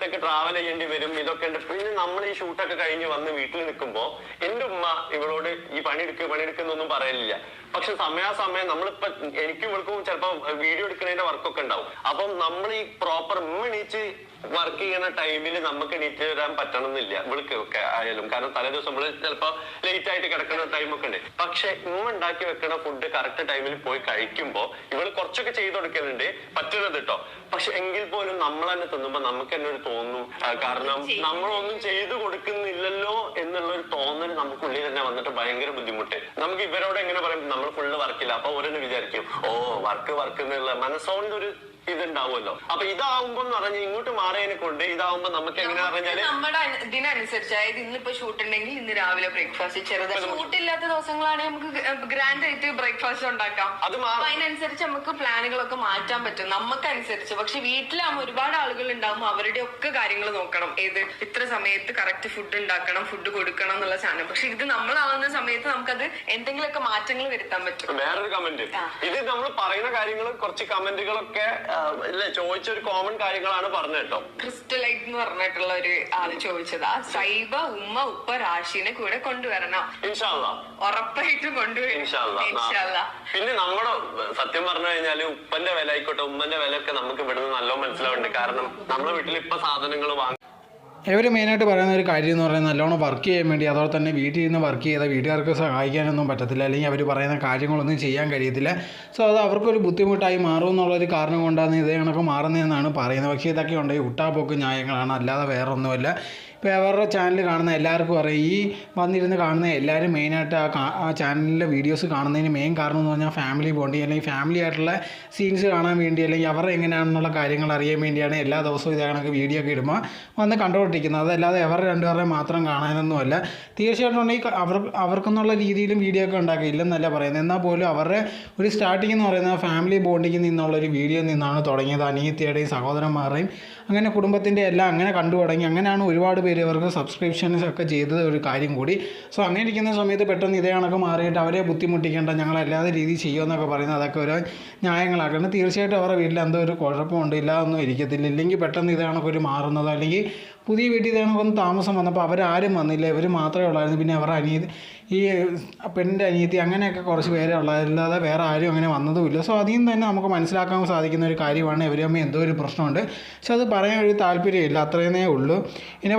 ത്തേക്ക് ട്രാവൽ ചെയ്യേണ്ടി വരും ഇതൊക്കെ ഉണ്ട്. പിന്നെ നമ്മൾ ഈ ഷൂട്ടൊക്കെ കഴിഞ്ഞ് വന്ന് വീട്ടിൽ നിൽക്കുമ്പോ എന്റെ ഉമ്മ ഇവളോട് ഈ പണിയെടുക്കുക പണിയെടുക്കുന്നൊന്നും പറയലില്ല. പക്ഷെ സമയാസമയം നമ്മളിപ്പോ എനിക്കും ഇവൾക്കും ചിലപ്പോ വീഡിയോ എടുക്കുന്നതിന്റെ വർക്കൊക്കെ ഉണ്ടാവും. അപ്പം നമ്മൾ ഈ പ്രോപ്പർ ഉമ്മ എണീച്ച് വർക്ക് ചെയ്യുന്ന ടൈമിൽ നമുക്ക് എണീറ്റ് വരാൻ പറ്റണമെന്നില്ല ഇവൾക്ക് ഒക്കെ ആയാലും. കാരണം തലേ ദിവസം നമ്മൾ ചിലപ്പോ ലേറ്റ് ആയിട്ട് കിടക്കുന്ന ടൈമൊക്കെ ഉണ്ട്. പക്ഷെ ഉമ്മ ഉണ്ടാക്കി വെക്കുന്ന ഫുഡ് കറക്റ്റ് ടൈമിൽ പോയി കഴിക്കുമ്പോ ഇവൾ കുറച്ചൊക്കെ ചെയ്തു കൊടുക്കലുണ്ട്. പറ്റുന്നത് കേട്ടോ പക്ഷെ എങ്കിൽ പോലും നമ്മൾ തന്നെ തിന്നുമ്പോ നമുക്ക് തന്നെ ഒരു തോന്നും കാരണം നമ്മളൊന്നും ചെയ്തു കൊടുക്കുന്നില്ലല്ലോ എന്നുള്ള ഒരു തോന്നൽ നമുക്കുള്ളിൽ തന്നെ വന്നിട്ട് ഭയങ്കര ബുദ്ധിമുട്ട്. നമുക്ക് ഇവരോട് എങ്ങനെ പറയും? നമ്മൾ ഫുള്ള് വർക്കില്ല അപ്പൊ ഓരോന്ന് വിചാരിക്കും. ഓ വർക്ക് വർക്ക് എന്നുള്ള മനസ്സോണ്ട് ഒരു ഇതുണ്ടാവുമല്ലോ. അപ്പൊ ഇതാവുമ്പോ എന്ന് പറഞ്ഞാൽ ഇങ്ങോട്ട് മാറിയതിനെ കൊണ്ട് ഇതാവുമ്പോ നമുക്ക് എങ്ങനെ പറഞ്ഞാൽ നമ്മുടെ ഇതിനനുസരിച്ച് അതായത് ഇന്നിപ്പോ ഷൂട്ട് ഉണ്ടെങ്കിൽ ഇന്ന് രാവിലെ ബ്രേക്ക്ഫാസ്റ്റ് ചെറുത് ഷൂട്ട് ഇല്ലാത്ത ദിവസങ്ങളാണെങ്കിൽ നമുക്ക് ഗ്രാൻഡ് ആയിട്ട് ബ്രേക്ക്ഫാസ്റ്റ് ഉണ്ടാക്കാം. അത് അതിനനുസരിച്ച് നമുക്ക് പ്ലാനുകളൊക്കെ മാറ്റാൻ പറ്റും നമുക്ക് അനുസരിച്ച് പക്ഷെ വീട്ടിലാകുമ്പോൾ ഒരുപാട് ആളുകൾ ഉണ്ടാകുമ്പോൾ അവരുടെ ഒക്കെ കാര്യങ്ങൾ നോക്കണം. ഏത് ഇത്ര സമയത്ത് കറക്റ്റ് ഫുഡ് ഉണ്ടാക്കണം ഫുഡ് കൊടുക്കണം എന്നുള്ള സാധനം. പക്ഷെ ഇത് നമ്മളാവുന്ന സമയത്ത് നമുക്കത് എന്തെങ്കിലുമൊക്കെ മാറ്റങ്ങൾ വരുത്താൻ പറ്റും. വേറൊരു കമന്റ്. ഇത് നമ്മൾ പറയുന്ന കാര്യങ്ങൾ കുറച്ച് കമന്റുകളൊക്കെ ഇല്ലേ ചോദിച്ച ഒരു കോമൺ കാര്യങ്ങളാണ് പറഞ്ഞു കേട്ടോ. ക്രിസ്റ്റലൈറ്റ് എന്ന് പറഞ്ഞിട്ടുള്ള ഒരു ആൾ ചോദിച്ചതാ. സൈബ ഉമ്മ ഉപ്പ രാശിനെ കൂടെ കൊണ്ടുവരണം. ഉറപ്പായിട്ടും കൊണ്ടുവരും. പിന്നെ നമ്മുടെ സത്യം പറഞ്ഞു കഴിഞ്ഞാൽ ഉപ്പന്റെ വില ആയിക്കോട്ടെ ഉമ്മന്റെ വില ഒക്കെ നമുക്ക് ഇവിടുന്ന് നല്ല മനസ്സിലാവുന്നുണ്ട്. കാരണം നമ്മുടെ വീട്ടിൽ ഇപ്പൊ സാധനങ്ങൾ വാങ്ങി ഇവർ മെയിനായിട്ട് പറയുന്ന ഒരു കാര്യം എന്ന് പറയുന്നത് നല്ലോണം വർക്ക് ചെയ്യാൻ വേണ്ടി അതോടെ തന്നെ വീട്ടിൽ നിന്ന് വർക്ക് ചെയ്ത വീട്ടുകാർക്ക് സഹായിക്കാനൊന്നും പറ്റത്തില്ല. അല്ലെങ്കിൽ അവർ പറയുന്ന കാര്യങ്ങളൊന്നും ചെയ്യാൻ കഴിയത്തില്ല. സോ അത് അവർക്കൊരു ബുദ്ധിമുട്ടായി മാറും എന്നുള്ളൊരു കാരണം കൊണ്ടാണ് ഇതേ കണക്ക് മാറുന്നതെന്നാണ് പറയുന്നത്. പക്ഷേ ഇതൊക്കെ ഉണ്ടെങ്കിൽ ഉട്ടാപ്പൊക്കെ ഉട്ടാപ്പോക്ക് ന്യായങ്ങളാണ്. അല്ലാതെ വേറെ ഒന്നുമല്ല ഇപ്പോൾ അവരുടെ ചാനൽ കാണുന്ന എല്ലാവർക്കും അറിയാം. ഈ വന്നിരുന്ന് കാണുന്ന എല്ലാവരും മെയിനായിട്ട് ആ ആ ചാനലിലെ വീഡിയോസ് കാണുന്നതിന് മെയിൻ കാരണം എന്ന് പറഞ്ഞാൽ ഫാമിലി ബോണ്ടി അല്ലെങ്കിൽ ഫാമിലി ആയിട്ടുള്ള സീൻസ് കാണാൻ വേണ്ടി അല്ലെങ്കിൽ അവർ എങ്ങനെയാണെന്നുള്ള കാര്യങ്ങൾ അറിയാൻ വേണ്ടിയാണ് എല്ലാ ദിവസവും ഇതേ കണക്ക് വീഡിയോ ഒക്കെ ഇടുമ്പോൾ വന്ന് കണ്ടുകൊണ്ടിരിക്കുന്നത്. അതല്ലാതെ അവർ രണ്ടുപേരെ മാത്രം കാണാനൊന്നുമല്ല. തീർച്ചയായിട്ടും ഉണ്ടെങ്കിൽ അവർ അവർക്കെന്നുള്ള രീതിയിലും വീഡിയോ ഒക്കെ ഉണ്ടാക്കി ഇല്ലെന്നല്ല പറയുന്നത്. എന്നാൽ പോലും അവരുടെ ഒരു സ്റ്റാർട്ടിംഗ് എന്ന് പറയുന്നത് ഫാമിലി ബോണ്ടിങ്ങിൽ നിന്നുള്ള ഒരു വീഡിയോ നിന്നാണ് തുടങ്ങിയത്. അനിയത്തിയുടെയും സഹോദരന്മാരുടെയും അങ്ങനെ കുടുംബത്തിന്റെ എല്ലാം അങ്ങനെ കണ്ടു തുടങ്ങി അങ്ങനെയാണ് ഒരുപാട് പേര് ഇവർക്ക് സബ്സ്ക്രിപ്ഷൻസ് ഒക്കെ ചെയ്തത് ഒരു കാര്യം കൂടി. സോ അങ്ങനെ ഇരിക്കുന്ന സമയത്ത് പെട്ടെന്ന് ഇതേ കണക്ക് മാറിയിട്ട് അവരെ ബുദ്ധിമുട്ടിക്കേണ്ട ഞങ്ങൾ അല്ലാതെ രീതിയിൽ ചെയ്യുമെന്നൊക്കെ പറയുന്നത് അതൊക്കെ ഒരു ന്യായങ്ങളാക്കണം തീർച്ചയായിട്ടും അവരുടെ വീട്ടിൽ എന്തോ ഒരു കുഴപ്പമുണ്ട് ഇല്ലാതൊന്നും ഇരിക്കത്തില്ല. ഇല്ലെങ്കിൽ പെട്ടെന്ന് ഇതേ ഒരു മാറുന്നതോ അല്ലെങ്കിൽ പുതിയ വീട്ടിൽ ഇതേ കണക്കൊന്ന് താമസം വന്നപ്പോൾ അവരാരും വന്നില്ല. ഇവർ മാത്രമേ ഉള്ളായിരുന്നു. പിന്നെ അവരുടെ അനിയത്തി ഈ പെണ്ണിന്റെ അനിയത്തി അങ്ങനെയൊക്കെ കുറച്ച് പേരെ ഉള്ളതല്ലാതെ വേറെ ആരും അങ്ങനെ വന്നതുമില്ല. സോ അതിൽ നിന്ന് തന്നെ നമുക്ക് മനസ്സിലാക്കാൻ സാധിക്കുന്ന ഒരു കാര്യമാണ് ഇവരമ്മ എന്തോ ഒരു പ്രശ്നമുണ്ട്. പക്ഷെ അത് പറയാൻ ഒരു താല്പര്യമില്ല. അത്രയേ ഉള്ളൂ. ഇതിനെ